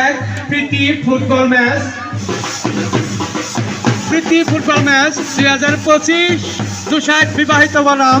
এক প্রীতি football match প্রীতি ফুটবল ম্যাচ দুই হাজার পঁচিশ দুষাট বিবাহিত বনাম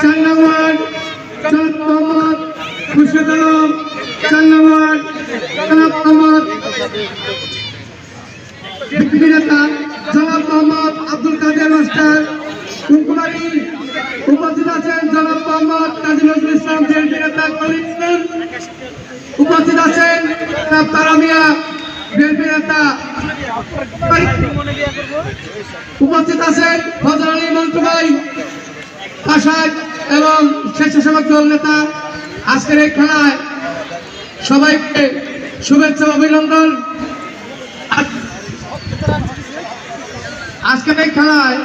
চার নম্বর জনাব মোহাম্মদ খুরশেদ আলম চার নম্বর জনাব মোহাম্মদ বিপ্লবী নেতা আব্দুল কাদের মাস্টার কুমকুমারী উপস্থিত আছেন জনাব মোহাম্মদ কাজী নজরুল ইসলাম উপস্থিত আছেন জনাব তারামিয়া বিএনপি উপস্থিত আছেন ফজল আলী মন্টু ভাই আশাদ এবং স্বেচ্ছাসেবক দল নেতা, আজকের এই খেলায় সবাইকে শুভেচ্ছা অভিনন্দন। আজ- আজকের এই খেলায়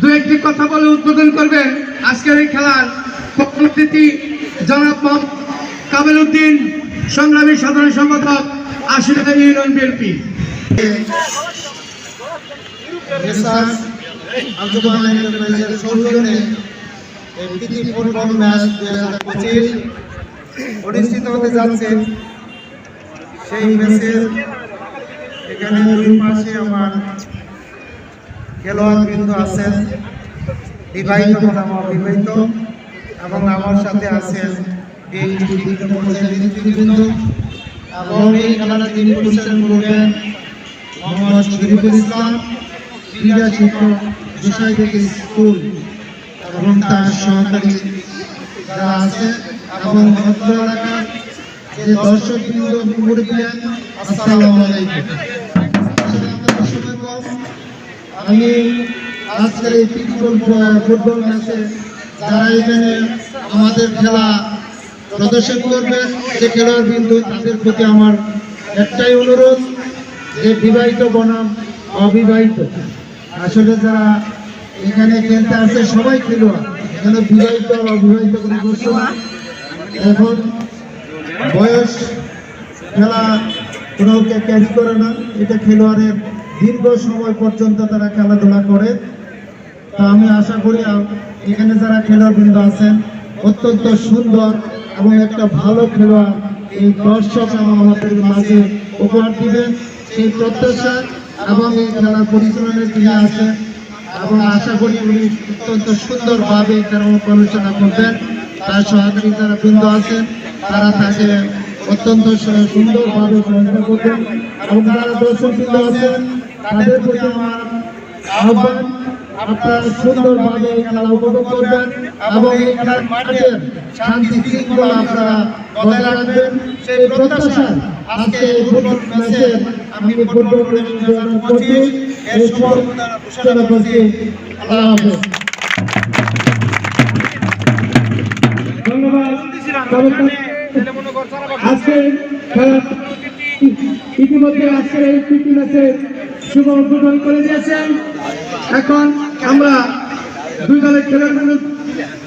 দু একটি কথা বলে উদ্বোধন করবেন আজকের এই খেলার প্রথম অতিথি জনাব কামেল উদ্দিন, সংগ্রামী সাধারণ সম্পাদক আশিরা ইউনিয়ন বিএনপি। মেসার্স আঞ্জুমান এন্টারপ্রাইজের সৌজন্যে এই প্রীতি ফুটবল ম্যাচ দুই হাজার পঁচিশ অনুষ্ঠিত হতে যাচ্ছে সেই ম্যাচের এখানে দুই পাশে আমার খেলোয়াড় বৃন্দ আছেন, বিবাহিত বনাম অবিবাহিত এবং আমার সাথে আছেন এবং এই খেলাটা যিনি পরিচালনা স্কুল। এবং তার সহকারী যারা আছে এবং। আমি ফুটবল যারা এখানে আমাদের খেলা প্রদর্শন করবে যে খেলোয়াড় বিন্দু, তাদের প্রতি আমার একটাই অনুরোধ যে বিবাহিত বনাম, অবিবাহিত আসলে যারা এখানে খেলতে আসে সবাই খেলোয়াড়। এখানে বিবাহিত, অবিবাহিত কোনো প্রশ্ন না। এখন বয়স খেলা কোনোকে ক্যারি করে না। এটা খেলোয়াড়ের দীর্ঘ সময় পর্যন্ত তারা খেলাধুলা করে। তা আমি আশা করি এখানে যারা খেলোয়াড়বৃন্দ আছেন, অত্যন্ত সুন্দর এবং একটা ভালো খেলোয়াড় এই দর্শক আমাদের মাঝে উপহার দিবেন। সেই প্রত্যাশা এবং এই খেলার পরিচালনায় তিনি আছেন এবং আশা করি উনি অত্যন্ত সুন্দরভাবে এই খেলা পরিচালনা করবেন। তার সহকারী যারা বৃন্দ আছেন, তারা তাকে অত্যন্ত সুন্দরভাবে সহায়তা করবেন। এবং যারা দর্শক বৃন্দ আছেন, তাদের প্রতি আমার আহ্বান, আপনারা সুন্দরভাবে এই খেলা উপভোগ করবেন এবং এই খেলার মাঠের শান্তি শৃঙ্খলা আপনারা বজায় রাখবেন। সেই প্রত্যাশা আজকে আমি ফুটবল প্রেমী দু ঘোষণা আজকে ইতিমধ্যে আজকের করে দিয়েছেন। এখন আমরা দুই দলের খেলার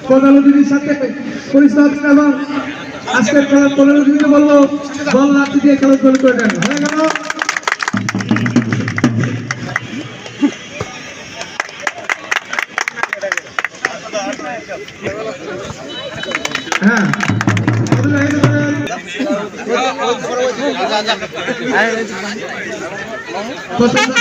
প্রধান অতিথির সাথে পরিষ্কার এবং আজকের খেলার পনেরো মিনিট বলব, বল লাঠি দিয়ে খেলা করে দেন। হয়ে গেল। পছন্দ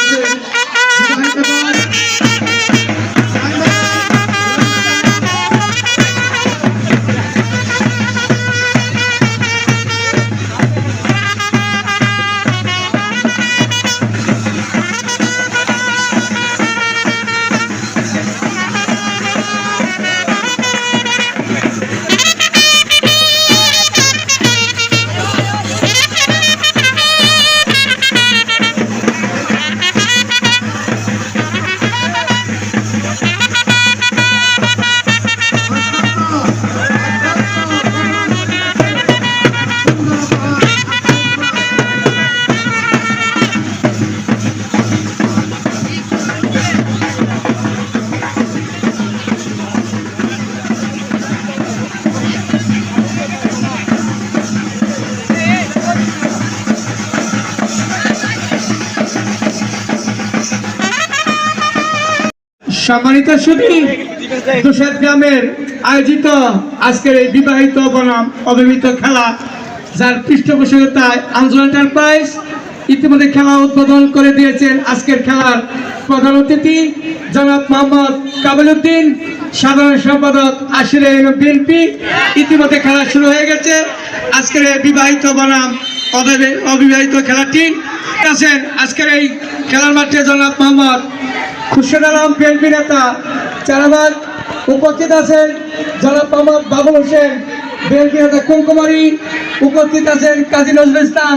সম্মানিত সুধী তুষার গ্রামের আয়োজিত আজকের এই বিবাহিত বনাম অবিবাহিত খেলা, যার পৃষ্ঠপোষকতায় আঞ্জল এন্টারপ্রাইজ ইতিমধ্যে খেলা উদ্বোধন করে দিয়েছেন আজকের খেলার প্রধান অতিথি, জনাব মোহাম্মদ কাবিল উদ্দিন, সাধারণ সম্পাদক আশির বিএনপি। ইতিমধ্যে খেলা শুরু হয়ে গেছে। আজকের এই বিবাহিত বনাম অবিবাহিত খেলাটি। আছেন, আজকের এই খেলার মাঠে জনাব মোহাম্মদ খুরশেদ আলম বিএনপি নেতা চারাবাদ উপস্থিত আছেন জনাব মোহাম্মদ বাবুল হোসেন, বিএনপি নেতা কুমকুমারী উপস্থিত আছেন কাজী নজরুল ইসলাম,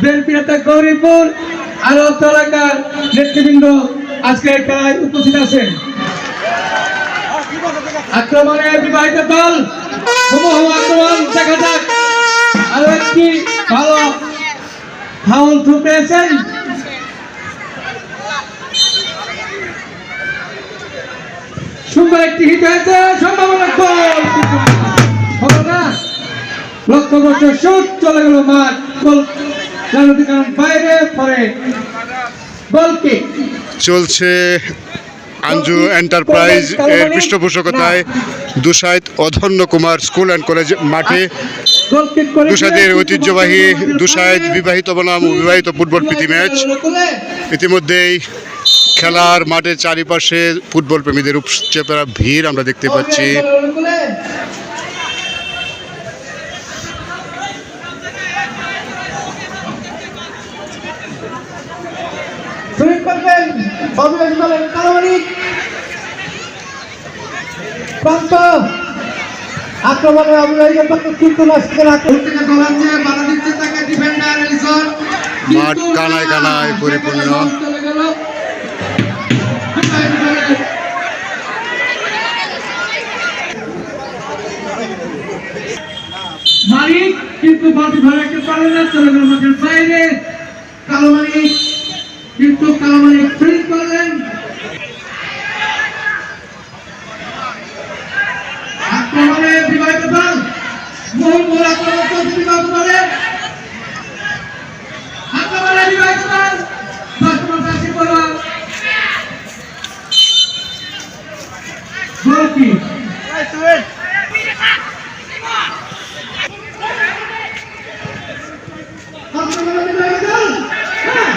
বিএনপি নেতা গৌরীপুর আরব এলাকার নেতৃবৃন্দ আজকে খেলায় উপস্থিত আছেন। আক্রমণে বিবাহিত দল আক্রমণ, দেখা যাক আরও একটি ভালো ফাউল থ্রু সুন্দর একটি হিট হয়েছে সম্ভাবনা গোল হলো না লক্ষ্য করছে শুট চলে গেল মাঠ গোল রাজনীতি কারণ বাইরে পরে গোল কিক চলছে আঞ্জু এন্টারপ্রাইজ এর পৃষ্ঠপোষকতায় Dusaid Adhanya Kumar school and college মাঠে। দুসাইদের ঐতিহ্যবাহী দুসাইদ বিবাহিত বনাম বিবাহিত ফুটবল প্রীতি ম্যাচ। ইতিমধ্যেই খেলার মাঠের চারিপাশে ফুটবল প্রেমীদের উপচে পড়া ভিড় আমরা দেখতে পাচ্ছি। আক্রমণে কিন্তু মাঠ কানায় কানায় পরিপূর্ণ। কিন্তু বাড়ি ধরে, একটু পারে না চলে গেল বাইরে। কালো মালিক কিন্তু কালো মালিক ফ্রিজ করলেন আক্রমণে বিবাহিত দল মোহন মোহন আক্রমণ করছে বিবাহিত দলে আক্রমণে বিবাহিত দল দশ নম্বর আসি বলা গোল কি আক্রমণে বিবাহিত দল হ্যাঁ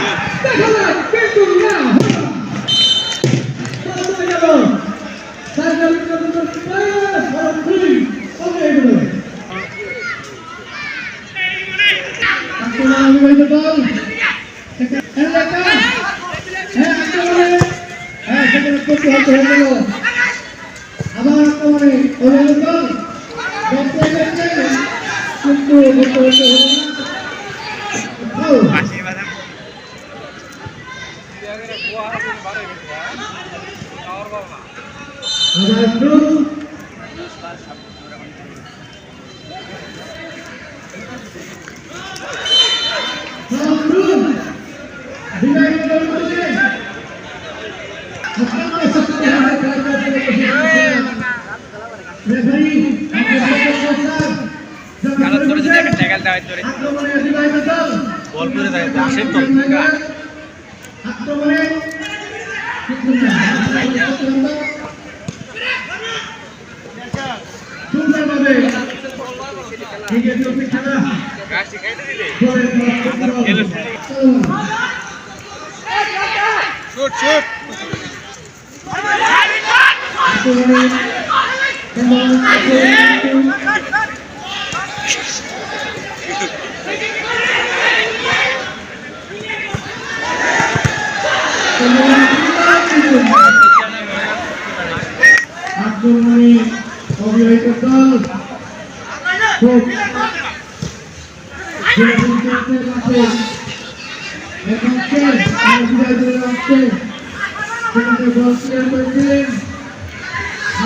দেখা যাক কিন্তু না চলে গেল সার্জারি করতে করতে বড় খুলি ওকে গেল আক্রমণ অবিবাহিত দল এলাকা হ্যাঁ আক্রমণে হ্যাঁ সেখানে প্রতিহত হয়ে আবার অবিবাহিত দল দেখতে কিন্তু দেখতে দেখতে হলো না ফাউল। আবার through। Foul through। বিদায় দল করছে। আপনাদের সাথে খেলা খেলা করতে করতে রেফারি আমাদের সাথে স্যার আক্রমণে বিবাহিত দল বল করে দেয় আসেন তো আক্রমণে সুন্দরভাবে খেলা শুট শুট আক্রমণে এবং আক্রমণে আক্রমণে অবিবাহিত দল খুব এখন শেষ আর বিদায় চলে আসছে সেখানে বল ক্লিয়ার করেছিলেন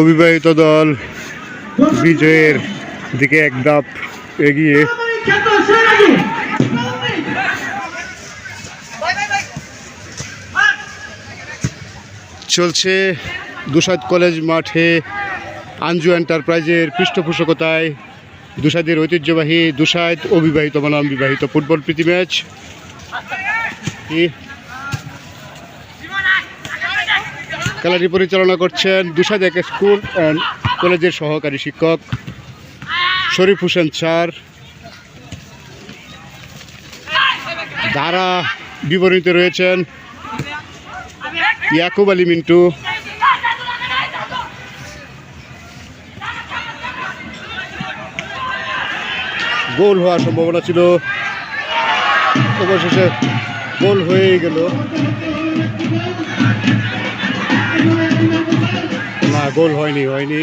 অবিবাহিত দল বিজয়ের দিকে এক ধাপ এগিয়ে। চলছে দুসাদ কলেজ মাঠে আঞ্জু এন্টারপ্রাইজের পৃষ্ঠপোষকতায়। দুসাদের ঐতিহ্যবাহী দুসাদ অবিবাহিত বনাম বিবাহিত ফুটবল প্রীতি ম্যাচ। খেলাটি পরিচালনা করছেন দুসাদ এক স্কুল অ্যান্ড কলেজের সহকারী শিক্ষক শরীফ হোসেন স্যার। দ্বারা বিবরণীতে রয়েছেন ইয়াকুব আলী মিন্টু। গোল হওয়ার সম্ভাবনা ছিল। অবশেষে গোল হয়েই গেল। গোল হয়নি হয়নি।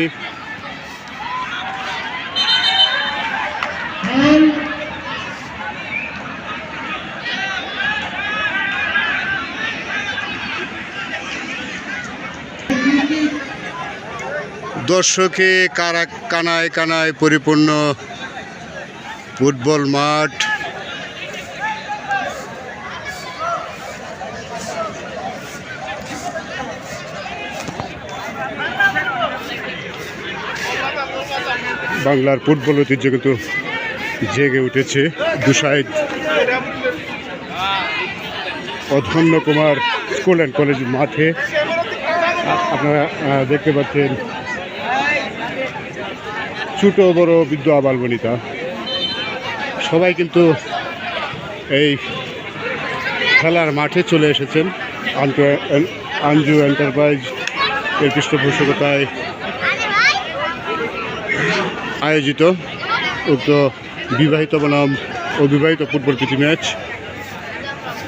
দর্শকে কারা কানায় কানায় পরিপূর্ণ ফুটবল মাঠ। বাংলার ফুটবল ঐতিহ্য কিন্তু জেগে উঠেছে। Dusaid Adhanya Kumar school and college মাঠে। আপনারা দেখতে পাচ্ছেন ছোট, বড়, বৃদ্ধ, আবাল বনিতা। সবাই কিন্তু এই খেলার মাঠে চলে এসেছেন। আঞ্জু এন্টারপ্রাইজ এর পৃষ্ঠপোষকতায় আয়োজিত উক্ত বিবাহিত বনাম অবিবাহিত ফুটবল প্রীতি ম্যাচ।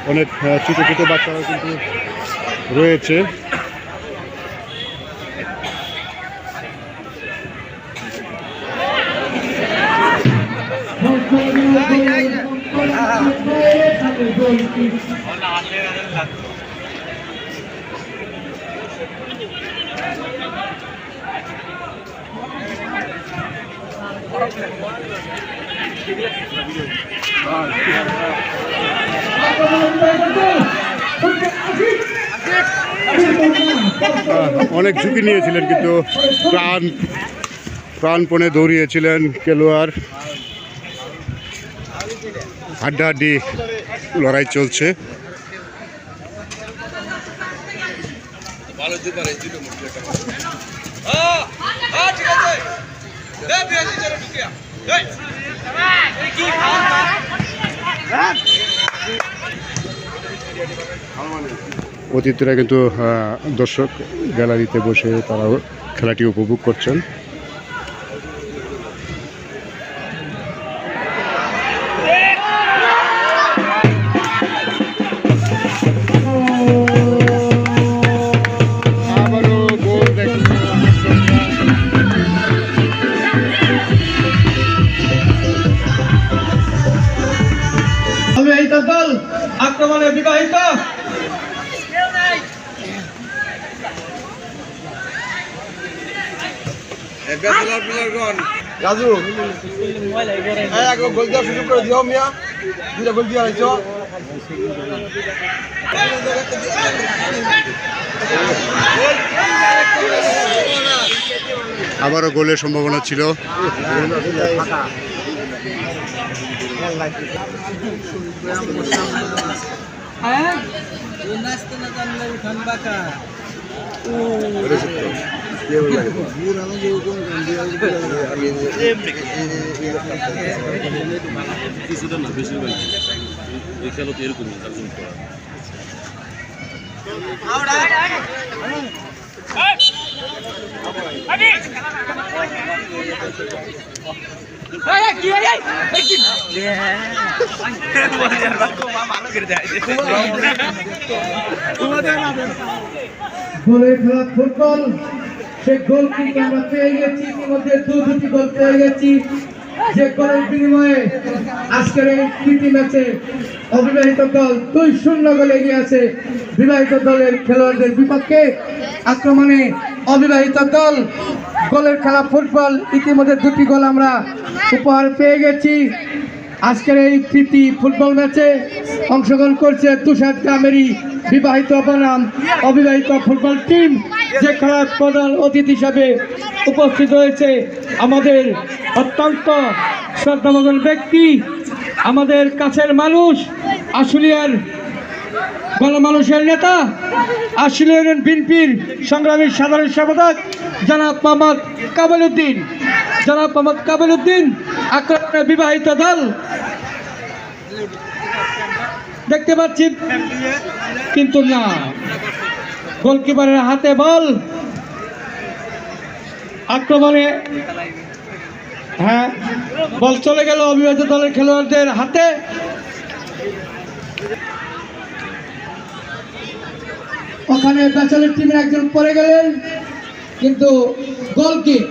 অনেক ছোটো ছোটো বাচ্চারা কিন্তু রয়েছে। অনেক ঝুঁকি নিয়েছিলেন কিন্তু প্রাণ প্রাণপণে দৌড়িয়েছিলেন খেলোয়াড় হাড্ডাহাড্ডি লড়াই চলছে অতিথিরা কিন্তু দর্শক গ্যালারিতে বসে তারাও খেলাটি উপভোগ করছেন। রাজু এই আগে গোল দেওয়ার সুযোগ করে দিও মিয়া। দুইটা গোল দিয়ে আইছো। আবারও গোলের সম্ভাবনা ছিল। কিছুটা না বেশিরভাগ এই খেলা তো ফুটবল সে গোল কিন্তু আমরা পেয়ে গেছি, ইতিমধ্যে দু দুটি গোল পেয়ে গেছি। যে গোলের বিনিময়ে আজকের এই ম্যাচে অবিবাহিত দল দুই শূন্য গোলে এগিয়ে আছে। বিবাহিত দলের খেলোয়াড়দের বিপক্ষে আক্রমণে অবিবাহিত দল গোলের খেলা ফুটবল, ইতিমধ্যে দুটি গোল আমরা উপহার পেয়ে গেছি। আজকের এই প্রীতি ফুটবল ম্যাচে অংশগ্রহণ করছে তুষার গ্রামেরই বিবাহিত বনাম অবিবাহিত ফুটবল টিম যে খেলার প্রধান অতিথি হিসাবে উপস্থিত হয়েছে আমাদের অত্যন্ত শ্রদ্ধাভজন ব্যক্তি, আমাদের কাছের মানুষ, আশুলিয়ার গণমানুষের নেতা, আশুলিয়ার বিএনপির সংগ্রামী সাধারণ সম্পাদক জনাব মোহাম্মদ কাবেল উদ্দিন জনাব মোহাম্মদ কাবেল উদ্দিন আক্রমণে বিবাহিত দল। দেখতে পাচ্ছি, কিন্তু না। গোলকিপারের হাতে বল। আক্রমণে হ্যাঁ বল চলে গেল অবিবাহিত দলের খেলোয়াড়দের হাতে। ওখানে ব্যাচেলের টিমের একজন পড়ে গেলেন, কিন্তু গোলকিক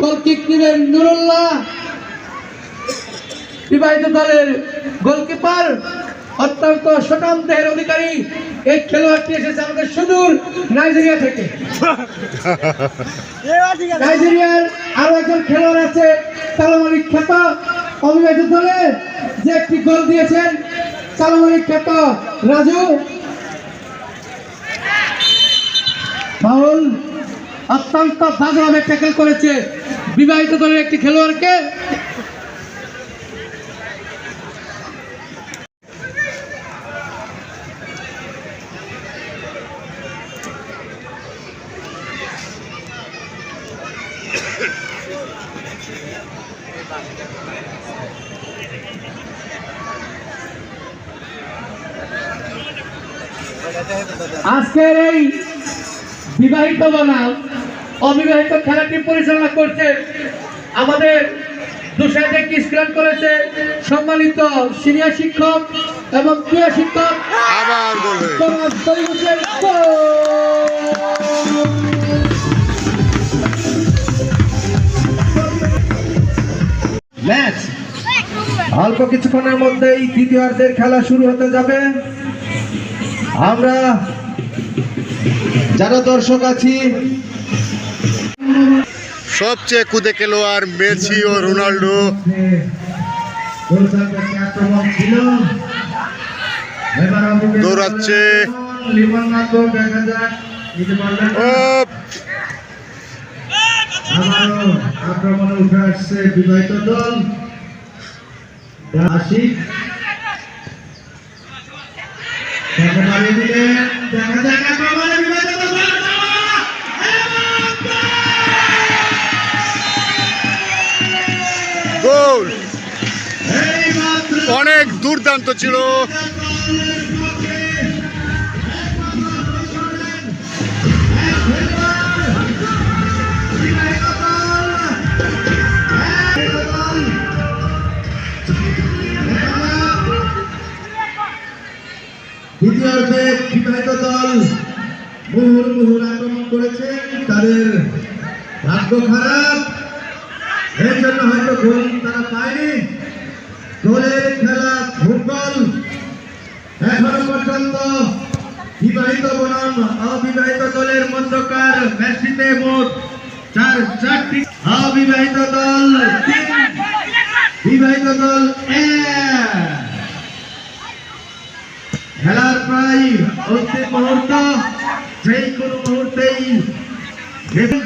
গোলকিক নেবেন নুরুল্লাহ। বিবাহিত দলের গোলকিপার অত্যন্ত সকাম দেহের অধিকারী। এই খেলোয়াড়টি এসেছে আমাদের সুদূর নাইজেরিয়া থেকে। নাইজেরিয়ার আরও একজন খেলোয়াড় আছে সালামানিক খ্যাত অবিবাহিত দলে যে একটি গোল দিয়েছেন সালামানিক খ্যাত রাজু। ফাউল অত্যন্ত বাজেভাবে ট্যাকেল করেছে। বিবাহিত দলের একটি খেলোয়াড়কে আজকের এই বিবাহিত বনাম অবিবাহিত খেলাটি পরিচালনা করছে আমাদের দুসাইডে স্ক্রান করেছে সম্মানিত সিনিয়র শিক্ষক এবং ক্রিয়া শিক্ষক আবার ম্যাচ অল্প কিছুক্ষণের মধ্যেই দ্বিতীয়ার্ধের খেলা শুরু হতে যাবে। আমরা যারা দর্শক আছি সবচেয়ে কুদে খেলোয়াড় মেসি ও রোনাল্ডো। দৌড়াচ্ছে। ও আক্রমণে উঠে আসছে বিবাহিত দল। আশিক মারিয়ে দিলেন দেখা যাক আক্রমণে বিবাহিত দল। গোল। অনেক দুর্দান্ত ছিল। বিবাহিত দল মুহুর মুহুর আক্রমণ খারাপ। এর জন্য হয়তো গোল তারা পায়নি। গোলের খেলা ফুটবল। চূড়ান্ত বিবাহিত বনাম অবিবাহিত দলের মধ্যকার ম্যাচটিতে মোট চার চারটি অবিবাহিত দল তিন বিবাহিত দল এক খেলার প্রায় অন্তিম মুহূর্ত যেই কোনো মুহূর্তেই ভেবে-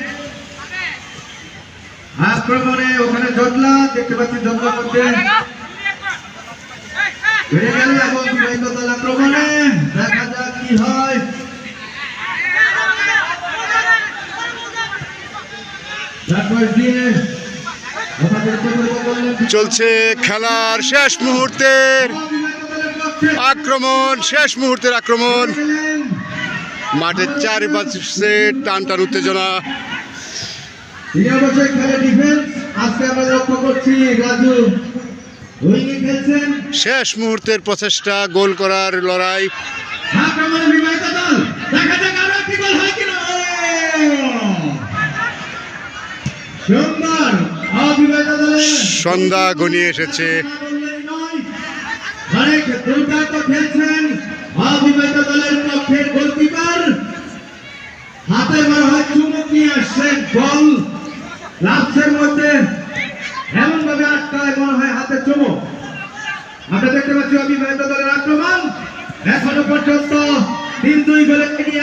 আক্রমণে ওখানে জটলা দেখতে পাচ্ছি বেড়ে গেল আক্রমণে দেখা যাক কি হয়। চলছে খেলার শেষ মুহূর্তের আক্রমণ শেষ মুহূর্তের আক্রমণ। মাঠের চারিপাশে টান টান উত্তেজনা। ডিফেন্স আজকে আমরা লক্ষ্য করছি রাজু শেষ মুহূর্তের প্রচেষ্টা গোল করার লড়াই। সন্ধ্যা ঘনিয়ে এসেছে। খেলছেন অবিবাহিত দলের পক্ষের গোলকিপার হাতে হয় চুমুক নিয়ে আসছেন বল। লাভসের মধ্যে এমন ভাবে আটকায় মনে হয় হাতে চুমো। আমরা দেখতে পাচ্ছি অবিবাহিত দলের আক্রমণ। এখনও পর্যন্ত তিন দুই গোলে এগিয়ে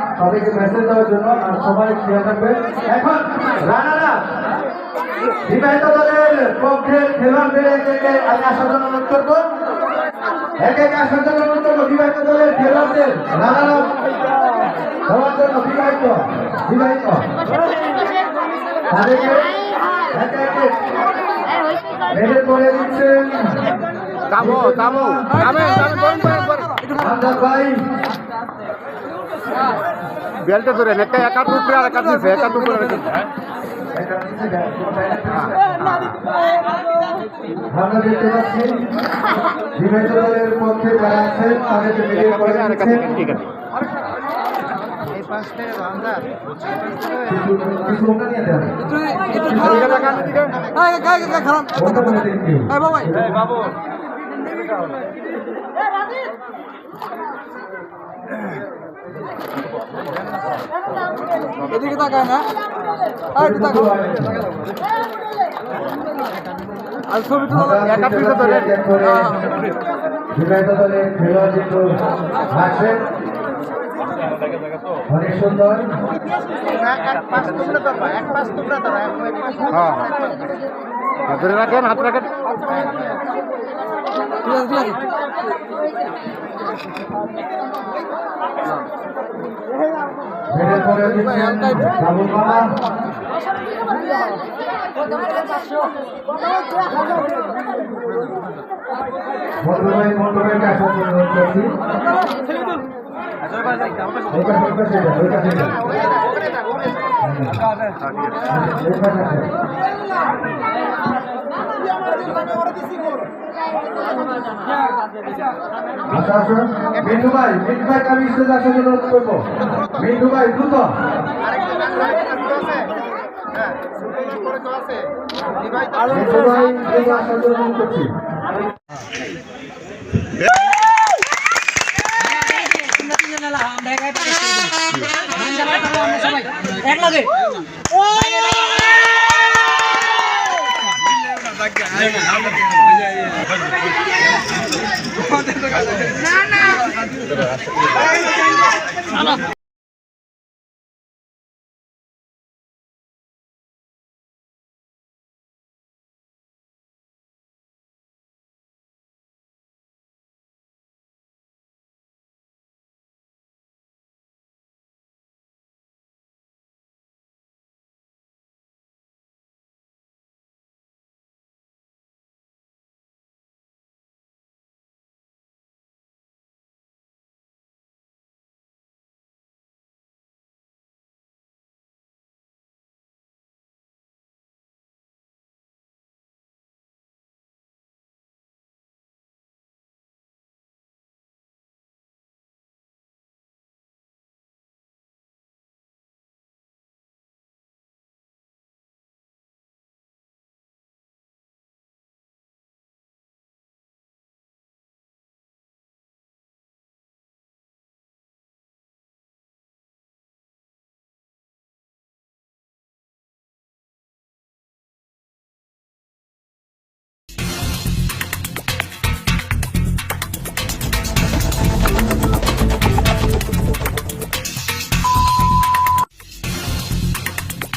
সবাইকে মেসেজ দেওয়ার জন্য আর সবাই খেয়াল থাকবে এখন রানারা বিবাহিত দলের পক্ষের খেলোয়াড়দের একে একে আমি আসার জন্য অনুরোধ করব। একে একে আসার জন্য অনুরোধ করব। বিবাহিত দলের খেলোয়াড়দের রানারা হওয়ার জন্য বিবাহিত বিবাহিত। তাদেরকে একে একে বেডে করে দিচ্ছেন। ভাই বেলটা ধরে একটা একা টুকরে আর একা দিছে একা টুকরে আর একা আমরা দেখতে পাচ্ছি বিবাহিত দলের পক্ষে যারা আছেন তাদেরকে বেরিয়ে করে ঠিক আছে। কিছু এদিকে তাকায় না। আর একটু তাকাও। আর ছবি পাচ্ছি এক সুন্দর হ্যাঁ। ধরে রাখেন, হাত রাখেন। বেডে করে দিচ্ছেন বাবুল মামা ভাইকে আসার জন্য অনুরোধ করছি ওই আচ্ছা আসুন মিন্টু ভাই মিন্টু ভাইকে আমি স্টেজে আসার জন্য অনুরোধ করব মিন্টু ভাই দ্রুত মিন্টু ভাই দ্রুত আসার জন্য অনুরোধ করছি আমরা একাই এক লাগে